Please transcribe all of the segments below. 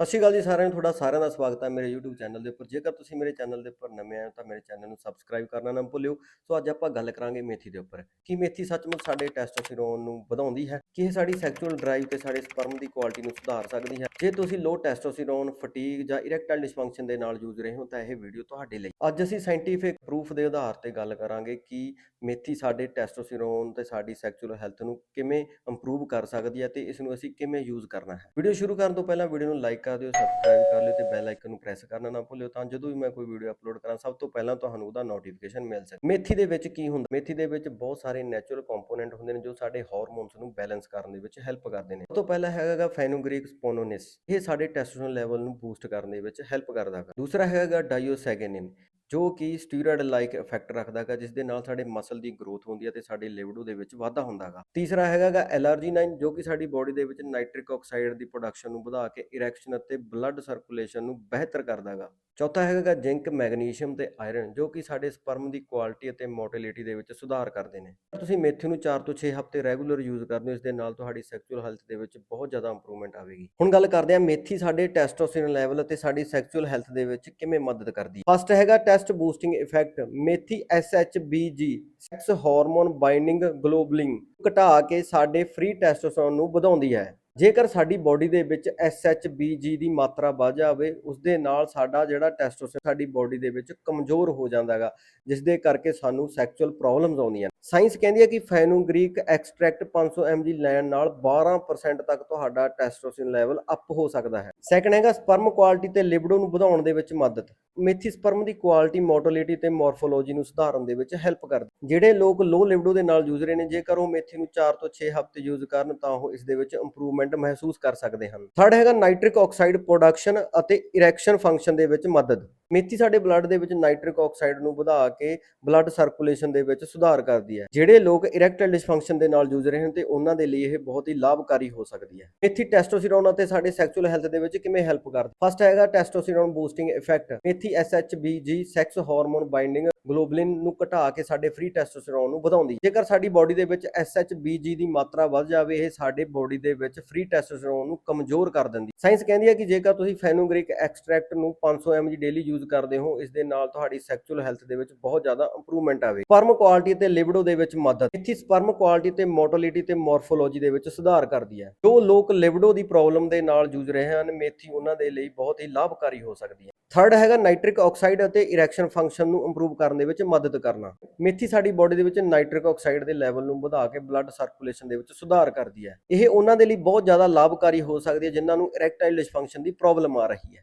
ਸਤਿ ਸ਼੍ਰੀ ਅਕਾਲ ਜੀ ਸਾਰਿਆਂ ਨੂੰ, ਤੁਹਾਡਾ ਸਾਰਿਆਂ ਦਾ ਸਵਾਗਤ ਹੈ ਮੇਰੇ YouTube ਚੈਨਲ ਦੇ ਉੱਪਰ। ਜੇਕਰ ਤੁਸੀਂ ਮੇਰੇ ਚੈਨਲ ਦੇ ਉੱਪਰ ਨਵੇਂ ਆਏ ਹੋ ਤਾਂ ਮੇਰੇ ਚੈਨਲ ਨੂੰ ਸਬਸਕ੍ਰਾਈਬ ਕਰਨਾ ਨਾ ਭੁੱਲਿਓ। ਸੋ ਅੱਜ ਆਪਾਂ ਗੱਲ ਕਰਾਂਗੇ ਮੇਥੀ ਦੇ ਉੱਪਰ। ਕੀ ਮੇਥੀ ਸੱਚਮੁੱਚ ਸਾਡੇ ਟੈਸਟੋਸਟੇਰੋਨ ਨੂੰ ਵਧਾਉਂਦੀ ਹੈ? ਕੀ ਇਹ ਸਾਡੀ ਸੈਕਸ਼ੂਅਲ ਡਰਾਈਵ ਤੇ ਸਾਡੇ ਸਪਰਮ ਦੀ ਕੁਆਲਿਟੀ ਨੂੰ ਸੁਧਾਰ ਸਕਦੀ ਹੈ? ਜੇ ਤੁਸੀਂ ਲੋ ਟੈਸਟੋਸਟੇਰੋਨ ਫਟੀਗ ਜਾਂ ਇਰੈਕਟਾਈਲ ਡਿਸਫੰਕਸ਼ਨ ਦੇ ਨਾਲ ਜੂਝ ਰਹੇ ਹੋ ਤਾਂ ਇਹ ਵੀਡੀਓ ਤੁਹਾਡੇ ਲਈ ਅੱਜ ਅਸੀਂ ਸਾਇੰਟੀਫਿਕ ਪ੍ਰੂਫ ਦੇ ਆਧਾਰ ਤੇ ਗੱਲ ਕਰਾਂਗੇ ਕਿ ਮੇਥੀ ਸਾਡੇ ਟੈਸਟੋਸਟੇਰੋਨ ਤੇ ਸਾਡੀ ਸੈਕਸ਼ੂਅਲ ਹੈਲਥ ਨੂੰ ਕਿਵੇਂ ਇੰਪਰੂਵ ਕਰ ਸਕਦੀ ਹੈ ਤੇ ਇਸ ਨੂੰ ਅਸੀਂ ਕਿਵੇਂ ਯੂਜ਼ ਕਰਨਾ ਹੈ। ਵੀਡੀਓ ਸ਼ੁਰੂ ਕਰਨ ਤੋਂ ਪਹਿਲਾਂ ਵੀਡੀਓ ਨੂੰ ਲਾਈਕ ਕਰ ਦਿਓ ਸਬਸਕ੍ਰਾਈਬ ਕਰ ਲਿਓ ਤੇ ਬੈਲ ਆਈਕਨ ਨੂੰ ਪ੍ਰੈਸ ਕਰਨਾ ਨਾ ਭੁੱਲਿਓ ਤਾਂ ਜਦੋਂ ਵੀ ਮੈਂ ਕੋਈ ਵੀਡੀਓ ਅਪਲੋਡ ਕਰਾਂ, ਸਭ ਤੋਂ ਪਹਿਲਾਂ ਤੁਹਾਨੂੰ ਉਹਦਾ ਨੋਟੀਫਿਕੇਸ਼ਨ ਮਿਲ ਸਕੇ। ਮੇਥੀ ਦੇ ਵਿੱਚ ਕੀ ਹੁੰਦਾ? ਮੇਥੀ ਦੇ ਵਿੱਚ ਬਹੁਤ ਸਾਰੇ ਨੈਚੁਰਲ ਕੰਪੋਨੈਂਟ ਹੁੰਦੇ ਨੇ ਜੋ ਸਾਡੇ ਹਾਰਮੋਨਸ ਨੂੰ ਬੈਲੈਂਸ ਕਰਨ ਦੇ ਵਿੱਚ ਹੈਲਪ ਕਰਦੇ ਨੇ। ਸਭ ਤੋਂ ਪਹਿਲਾ ਹੈਗਾ ਫੈਨੋਗ੍ਰੀਕ ਸਪੋਨੋਨਿਸ ਇਹ ਸਾਡੇ ਟੈਸਟੋਸਟੇਰੋਨ ਲੈਵਲ ਨੂੰ ਬੂਸਟ ਕਰਨ ਦੇ ਵਿੱਚ ਹੈਲਪ ਕਰਦਾ ਹੈ ਦੂਸਰਾ ਹੈਗਾ ਡਾਈਓਸੈਗੇਨਿਨ ਜੋ ਕਿ ਸਟੀਰੋਇਡ ਲਾਈਕ ਇਫੈਕਟ ਰੱਖਦਾ ਹੈਗਾ ਜਿਸ ਦੇ ਨਾਲ ਸਾਡੇ ਮਸਲ ਦੀ ਗਰੋਥ ਹੁੰਦੀ ਹੈ ਤੇ ਸਾਡੇ ਲਿਵਿਡੋ ਦੇ ਵਿੱਚ ਵਾਧਾ ਹੁੰਦਾ ਹੈਗਾ ਤੀਸਰਾ ਹੈਗਾਗਾ ਐਲਰਜੀਨਾਈਨ ਜੋ ਕਿ ਸਾਡੀ ਬੋਡੀ ਦੇ ਵਿੱਚ ਨਾਈਟ੍ਰਿਕ ਆਕਸਾਈਡ ਦੀ ਪ੍ਰੋਡਕਸ਼ਨ ਨੂੰ ਵਧਾ ਕੇ ਇਰੈਕਸ਼ਨ ਅਤੇ ਬਲੱਡ ਸਰਕੂਲੇਸ਼ਨ ਨੂੰ ਬਿਹਤਰ ਕਰਦਾ ਹੈਗਾ ਚੌਥਾ ਹੈਗਾ ਜ਼ਿੰਕ, ਮੈਗਨੀਸ਼ੀਅਮ ਤੇ ਆਇਰਨ, ਜੋ ਕਿ ਸਾਡੇ ਸਪਰਮ ਦੀ ਕੁਆਲਿਟੀ ਅਤੇ ਮੋਟਿਲਿਟੀ ਦੇ ਵਿੱਚ ਸੁਧਾਰ ਕਰਦੇ ਨੇ। ਤੁਸੀਂ ਮੇਥੀ ਨੂੰ 4 ਤੋਂ 6 ਹਫ਼ਤੇ ਰੈਗੂਲਰ ਯੂਜ਼ ਕਰਦੇ ਹੋ ਇਸ ਦੇ ਨਾਲ ਤੁਹਾਡੀ ਸੈਕਸ਼ੂਅਲ ਹੈਲਥ ਦੇ ਵਿੱਚ ਬਹੁਤ ਜ਼ਿਆਦਾ ਇੰਪਰੂਵਮੈਂਟ ਆਵੇਗੀ। ਹੁਣ ਗੱਲ ਕਰਦੇ ਹਾਂ ਮੇਥੀ ਸਾਡੇ ਟੈਸਟੋਸਟੇਰੋਨ ਲੈਵਲ ਅਤੇ ਸਾਡੀ ਸੈਕਸ਼ੂਅਲ ਹੈਲਥ ਦੇ ਵਿੱਚ ਕਿਵੇਂ ਮਦਦ ਕਰਦੀ ਹੈ। ਫਸਟ ਹੈਗਾ ਟੈਸਟ ਬੂਸਟਿੰਗ ਇਫੈਕਟ, ਮੇਥੀ SHBG sex hormone binding globulin ਘਟਾ ਕੇ ਸਾਡੇ ਫ੍ਰੀ ਟੈਸਟੋਸਟੇਰੋਨ ਨੂੰ ਵਧਾਉਂਦੀ ਹੈ। ਜੇਕਰ ਸਾਡੀ ਬਾਡੀ ਦੇ ਵਿੱਚ SHBG ਦੀ ਮਾਤਰਾ ਵੱਧ ਜਾਵੇ ਉਸ ਦੇ ਨਾਲ ਸਾਡਾ ਜਿਹੜਾ ਟੈਸਟੋਸਟੇਰੋਨ ਸਾਡੀ ਬਾਡੀ ਦੇ ਵਿੱਚ ਕਮਜ਼ੋਰ ਹੋ ਜਾਂਦਾ ਹੈਗਾ ਜਿਸ ਦੇ ਕਰਕੇ ਸਾਨੂੰ ਸੈਕਸ਼ੂਅਲ ਪ੍ਰੋਬਲਮਸ ਆਉਂਦੀਆਂ ਸਾਇੰਸ ਕਹਿੰਦੀ ਹੈ ਕਿ ਫੈਨੋਗ੍ਰੀਕ ਐਕਸਟ੍ਰੈਕਟ 500 mg ਲੈਣ ਨਾਲ 12% ਤੱਕ ਤੁਹਾਡਾ ਟੈਸਟੋਸਟੇਰੋਨ ਲੈਵਲ ਅਪ ਹੋ ਸਕਦਾ ਹੈ। ਸੈਕੰਡ ਹੈਗਾ ਸਪਰਮ ਕੁਆਲਿਟੀ ਤੇ ਲਿਬਿਡੋ ਨੂੰ ਵਧਾਉਣ ਦੇ ਵਿੱਚ ਮਦਦ। ਮੇਥੀ ਸਪਰਮ ਦੀ ਕੁਆਲਿਟੀ ਮੋਟੋਲਿਟੀ ਤੇ ਮੋਰਫੋਲੋਜੀ ਨੂੰ ਸੁਧਾਰਨ ਦੇ ਵਿੱਚ ਹੈਲਪ ਕਰਦੀ ਜਿਹੜੇ ਲੋਕ ਲੋ ਲਿਬਿਡੋ ਦੇ ਨਾਲ ਜੂਝ ਰਹੇ ਨੇ, ਜੇਕਰ ਉਹ ਮੇਥੀ ਨੂੰ 4 ਤੋਂ 6 ਹਫ਼ਤੇ ਯੂਜ਼ ਕਰਨ, ਤਾਂ ਉਹ ਇਸ ਦੇ ਵਿੱਚ ਇੰਪਰੂਵਮੈਂਟ ਮਹਿਸੂਸ ਕਰ ਸਕਦੇ ਹਨ। ਥਰਡ ਹੈਗਾ ਨਾਈਟ੍ਰਿਕ ਆਕਸਾਈਡ ਪ੍ਰੋਡਕਸ਼ਨ ਅਤੇ ਇਰੈਕਸ਼ਨ ਫੰਕਸ਼ਨ ਦੇ ਵਿੱਚ ਮਦਦ। ਮੇਥੀ ਸਾਡੇ ਬਲੱਡ ਦੇ ਵਿੱਚ ਨਾਈਟ੍ਰਿਕ ਆਕਸਾਈਡ ਨੂੰ ਵਧਾ ਕੇ ਬਲੱਡ ਸਰਕੂਲੇਸ਼ਨ ਦੇ ਵਿੱਚ ਸੁਧਾਰ ਕਰਦੀ ਹੈ। ਜਿਹੜੇ ਲੋਕ ਇਰੈਕਟਾਈਲ ਡਿਸਫੰਕਸ਼ਨ ਦੇ ਨਾਲ ਜੂਝ ਰਹੇ ਹਨ ਤੇ ਉਹਨਾਂ ਦੇ ਲਈ ਇਹ ਬਹੁਤ ਹੀ ਲਾਭਕਾਰੀ ਹੋ ਸਕਦੀ ਹੈ। ਮੇਥੀ ਟੈਸਟੋਸਟੇਰੋਨ ਅਤੇ ਸਾਡੇ ਸੈਕਸ਼ੂਅਲ ਹੈਲਥ ਦੇ ਵਿੱਚ ਕਿਵੇਂ ਹੈਲਪ ਕਰਦੀ? ਫਸਟ ਹੈਗਾ ਟੈਸਟੋਸਟੇਰੋਨ ਬੂਸਟਿੰਗ ਇਫੈਕਟ ਮੇਥੀ SHBG sex hormone binding globulin ਨੂੰ ਘਟਾ ਕੇ ਸਾਡੇ ਫ੍ਰੀ ਟੈਸਟੋਸਟੇਰੋਨ ਨੂੰ ਵਧਾਉਂਦੀ ਜੇਕਰ ਸਾਡੀ ਬਾਡੀ ਦੇ ਵਿੱਚ SHBG ਦੀ ਮਾਤਰਾ ਵੱਧ ਜਾਵੇ, ਇਹ ਸਾਡੇ ਬਾਡੀ ਦੇ ਵਿੱਚ ਫ੍ਰੀ ਟੈਸਟੋਸਟੇਰੋਨ ਨੂੰ ਕਮਜ਼ੋਰ ਕਰ ਦਿੰਦੀ ਸਾਇੰਸ ਕਹਿੰਦੀ ਹੈ ਕਿ ਜੇਕਰ ਤੁਸੀਂ ਫੈਨੋਗ੍ਰਿਕ ਐਕਸਟ੍ਰੈਕਟ ਨੂੰ 500 mg ਡੇਲੀ ਯੂਜ਼ ਕਰਦੇ ਹੋ, ਇਸ ਦੇ ਨਾਲ ਤੁਹਾਡੀ ਸੈਕਸ਼ੂਅਲ ਹੈਲਥ ਦੇ ਵਿੱਚ ਬਹੁਤ ਜ਼ਿਆਦਾ ਇੰਪਰੂਵਮੈਂਟ ਆਵੇ ਸਪਰਮ ਕੁਆਲਿਟੀ ਤੇ ਲਿਬਿਡੋ ਦੇ ਵਿੱਚ ਮਦਦ। ਇੱਥੇ ਸਪਰਮ ਕੁਆਲਿਟੀ ਤੇ ਮੋਟਿਲਿਟੀ ਤੇ ਮਾਰਫੋਲੋਜੀ ਦੇ ਵਿੱਚ ਸੁਧਾਰ ਕਰਦੀ ਹੈ। ਜੋ ਲੋਕ ਲਿਬਿਡੋ ਦੀ ਪ੍ਰੋਬਲਮ ਦੇ ਨਾਲ ਜੂਝ ਰਹੇ ਹਨ, ਮੇਥੀ ਉਹਨਾਂ ਦੇ ਲਈ ਬਹੁਤ ਹੀ ਲਾਭਕਾਰੀ ਹੋ ਸਕਦੀ ਹੈ। ਥਰਡ ਹੈਗਾ ਨਾਈਟ੍ਰਿਕ ਆਕਸਾਈਡ ਅਤੇ ਇਰੈਕਸ਼ਨ ਫੰਕਸ਼ਨ ਨੂੰ ਇੰਪਰੂਵ ਕਰਨ ਦੇ ਵਿੱਚ ਮਦਦ ਕਰਨਾ। ਮੇਥੀ ਸਾਡੀ ਬਾਡੀ ਦੇ ਵਿੱਚ ਨਾਈਟ੍ਰਿਕ ਆਕਸਾਈਡ ਦੇ ਲੈਵਲ ਨੂੰ ਵਧਾ ਕੇ ਬਲੱਡ ਸਰਕੂਲੇਸ਼ਨ ਦੇ ਵਿੱਚ ਸੁਧਾਰ ਕਰਦੀ ਹੈ। ਇਹ ਉਹਨਾਂ ਦੇ ਲਈ ਬਹੁਤ ਜ਼ਿਆਦਾ ਲਾਭਕਾਰੀ ਹੋ ਸਕਦੀ ਹੈ, ਜਿਨ੍ਹਾਂ ਨੂੰ ਇਰੈਕਟਾਈਲ ਡਿਸਫੰਕਸ਼ਨ ਦੀ ਪ੍ਰੋਬਲਮ ਆ ਰਹੀ ਹੈ।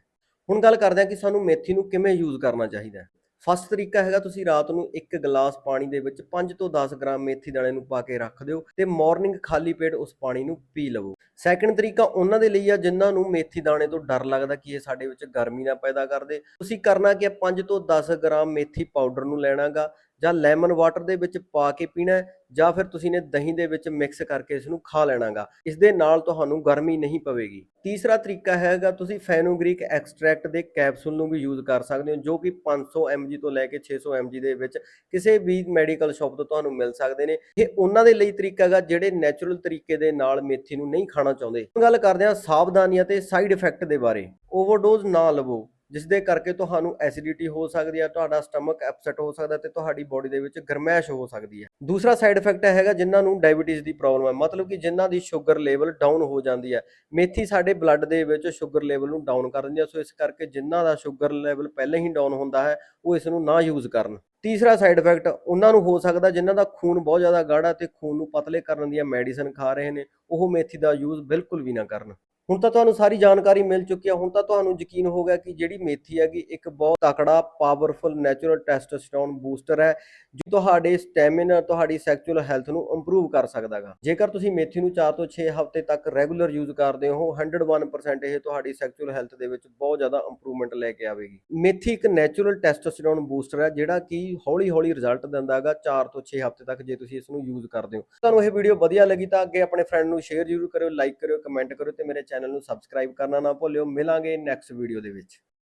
ਹੁਣ ਗੱਲ ਕਰਦੇ ਹਾਂ ਕਿ ਸਾਨੂੰ ਮੇਥੀ ਨੂੰ ਕਿਵੇਂ ਯੂਜ਼ ਕਰਨਾ ਚਾਹੀਦਾ ਹੈ। ਫਸਟ ਤਰੀਕਾ ਹੈਗਾ ਤੁਸੀਂ ਰਾਤ ਨੂੰ ਇੱਕ ਗਲਾਸ ਪਾਣੀ ਦੇ ਵਿੱਚ 5 ਤੋਂ 10 ਗ੍ਰਾਮ ਮੇਥੀ ਦਾਣੇ ਨੂੰ ਪਾ ਕੇ ਰੱਖ ਦਿਓ ਤੇ ਮਾਰਨਿੰਗ ਖਾਲੀ ਪੇਟ ਉਸ ਪਾਣੀ ਨੂੰ ਪੀ ਲਵੋ। ਸੈਕੰਡ ਤਰੀਕਾ ਉਹਨਾਂ ਦੇ ਲਈ ਆ ਜਿਨ੍ਹਾਂ ਨੂੰ ਮੇਥੀ ਦਾਣੇ ਤੋਂ ਡਰ ਲੱਗਦਾ ਕਿ ਇਹ ਸਾਡੇ ਵਿੱਚ ਗਰਮੀ ਨਾ ਪੈਦਾ ਕਰਦੇ ਤੁਸੀਂ ਕਰਨਾ ਕਿ 5 ਤੋਂ 10 ਗ੍ਰਾਮ ਮੇਥੀ ਪਾਊਡਰ ਨੂੰ ਲੈਣਾਗਾ। ਜਾਂ ਲੈਮਨ ਵਾਟਰ ਦੇ ਵਿੱਚ ਪਾ ਕੇ ਪੀਣਾ ਜਾਂ ਫਿਰ ਤੁਸੀਂ ਨੇ ਦਹੀਂ ਦੇ ਵਿੱਚ ਮਿਕਸ ਕਰਕੇ ਇਸ ਨੂੰ ਖਾ ਲੈਣਾਗਾ। ਇਸ ਦੇ ਨਾਲ ਤੁਹਾਨੂੰ ਗਰਮੀ ਨਹੀਂ ਪਵੇਗੀ। ਤੀਸਰਾ ਤਰੀਕਾ ਹੈਗਾ, ਤੁਸੀਂ ਫੈਨੋਗ੍ਰੀਕ ਐਕਸਟ੍ਰੈਕਟ ਦੇ ਕੈਪਸੂਲ ਨੂੰ ਵੀ ਯੂਜ਼ ਕਰ ਸਕਦੇ ਹੋ, ਜੋ ਕਿ 500 mg ਤੋਂ ਲੈ ਕੇ 600 mg ਦੇ ਵਿੱਚ ਕਿਸੇ ਵੀ ਮੈਡੀਕਲ ਸ਼ਾਪ ਤੋਂ ਤੁਹਾਨੂੰ ਮਿਲ ਸਕਦੇ ਨੇ। ਇਹ ਉਹਨਾਂ ਦੇ ਲਈ ਤਰੀਕਾ ਹੈਗਾ, ਜਿਹੜੇ ਨੈਚੁਰਲ ਤਰੀਕੇ ਦੇ ਨਾਲ ਮੇਥੀ ਨੂੰ ਨਹੀਂ ਖਾਣਾ ਚਾਹੁੰਦੇ। ਹੁਣ ਗੱਲ ਕਰਦੇ ਹਾਂ ਸਾਵਧਾਨੀਆਂ ਤੇ ਸਾਈਡ ਇਫੈਕਟ ਦੇ ਬਾਰੇ। ਓਵਰਡੋਜ਼ ਨਾ ਲਵੋ। ਜਿਸ ਦੇ ਕਰਕੇ ਤੁਹਾਨੂੰ ਐਸਿਡਿਟੀ ਹੋ ਸਕਦੀ ਹੈ, ਤੁਹਾਡਾ ਸਟਮਕ ਅਪਸੈਟ ਹੋ ਸਕਦਾ ਤੇ ਤੁਹਾਡੀ ਬੋਡੀ ਦੇ ਵਿੱਚ ਗਰਮੈਸ਼ ਹੋ ਸਕਦੀ ਹੈ। ਦੂਸਰਾ ਸਾਈਡ ਇਫੈਕਟ ਹੈਗਾ ਜਿਨ੍ਹਾਂ ਨੂੰ ਡਾਇਬੀਟੀਜ਼ ਦੀ ਪ੍ਰੋਬਲਮ ਹੈ, ਮਤਲਬ ਕਿ ਜਿਨ੍ਹਾਂ ਦੀ ਸ਼ੂਗਰ ਲੈਵਲ ਡਾਊਨ ਹੋ ਜਾਂਦੀ ਹੈ। ਮੇਥੀ ਸਾਡੇ ਬਲੱਡ ਦੇ ਵਿੱਚ ਸ਼ੂਗਰ ਲੈਵਲ ਨੂੰ ਡਾਊਨ ਕਰ ਦਿੰਦੀ ਹੈ, ਸੋ ਇਸ ਕਰਕੇ ਜਿਨ੍ਹਾਂ ਦਾ ਸ਼ੂਗਰ ਲੈਵਲ ਪਹਿਲਾਂ ਹੀ ਡਾਊਨ ਹੁੰਦਾ ਹੈ, ਉਹ ਇਸ ਨੂੰ ਨਾ ਯੂਜ਼ ਕਰਨ। ਤੀਸਰਾ ਸਾਈਡ ਇਫੈਕਟ ਉਹਨਾਂ ਨੂੰ ਹੋ ਸਕਦਾ ਜਿਨ੍ਹਾਂ ਦਾ ਖੂਨ ਬਹੁਤ ਜ਼ਿਆਦਾ ਗਾੜਾ ਤੇ ਖੂਨ ਨੂੰ ਪਤਲੇ ਕਰਨ ਦੀਆਂ ਮੈਡੀਸਨ ਖਾ ਰਹੇ ਨੇ, ਉਹ ਮੇਥੀ ਦਾ ਯੂਜ਼ ਬਿਲਕੁਲ ਵੀ ਨਾ ਕਰਨ। ਹੁਣ ਤਾਂ ਤੁਹਾਨੂੰ ਸਾਰੀ ਜਾਣਕਾਰੀ ਮਿਲ ਚੁੱਕੀ ਹੈ ਹੁਣ ਤਾਂ ਤੁਹਾਨੂੰ ਯਕੀਨ ਹੋ ਗਿਆ ਕਿ ਜਿਹੜੀ ਮੇਥੀ ਹੈਗੀ, ਇੱਕ ਬਹੁਤ ਤਕੜਾ ਪਾਵਰਫੁਲ ਨੈਚੁਰਲ ਟੈਸਟੋਸਟੇਰੋਨ ਬੂਸਟਰ ਹੈ, ਜੋ ਤੁਹਾਡੇ ਸਟੈਮਿਨਾ ਤੁਹਾਡੀ ਸੈਕਚੁਅਲ ਹੈਲਥ ਨੂੰ ਇੰਪਰੂਵ ਕਰ ਸਕਦਾ ਹੈਗਾ ਜੇਕਰ ਤੁਸੀਂ ਮੇਥੀ ਨੂੰ 4 ਤੋਂ 6 ਹਫ਼ਤੇ ਤੱਕ ਰੈਗੂਲਰ ਯੂਜ਼ ਕਰਦੇ ਹੋ 101% ਇਹ ਤੁਹਾਡੀ ਸੈਕਚੁਅਲ ਹੈਲਥ ਦੇ ਵਿੱਚ ਬਹੁਤ ਜ਼ਿਆਦਾ ਇੰਪਰੂਵਮੈਂਟ ਲੈ ਕੇ ਆਵੇਗੀ। ਮੇਥੀ ਇੱਕ ਨੈਚੁਰਲ ਟੈਸਟੋਸਟੇਰੋਨ ਬੂਸਟਰ ਹੈ, ਜਿਹੜਾ ਕਿ ਹੌਲੀ-ਹੌਲੀ ਰਿਜ਼ਲਟ ਦਿੰਦਾ ਹੈਗਾ 4 ਤੋਂ 6 ਹਫ਼ਤੇ ਤੱਕ ਜੇ ਤੁਸੀਂ ਇਸ ਨੂੰ ਯੂਜ਼ ਕਰਦੇ ਹੋ। ਤੁਹਾਨੂੰ ਇਹ ਵੀਡੀਓ ਵਧੀਆ ਲੱਗੀ ਤਾਂ ਅੱਗੇ ਆਪਣੇ ਫਰੈਂਡ ਨੂੰ ਸ਼ੇਅਰ ਜ਼ਰੂਰ ਕਰਿਓ ਲਾਈਕ ਕਰਿਓ ਕਮੈਂਟ ਕਰਿਓ ਤੇ ਮੇਰੇ ਚੈਨਲ ਨੂੰ ਸਬਸਕ੍ਰਾਈਬ ਕਰਨਾ ਨਾ ਭੁੱਲਿਓ। ਮਿਲਾਂਗੇ ਨੈਕਸਟ ਵੀਡੀਓ ਦੇ ਵਿੱਚ।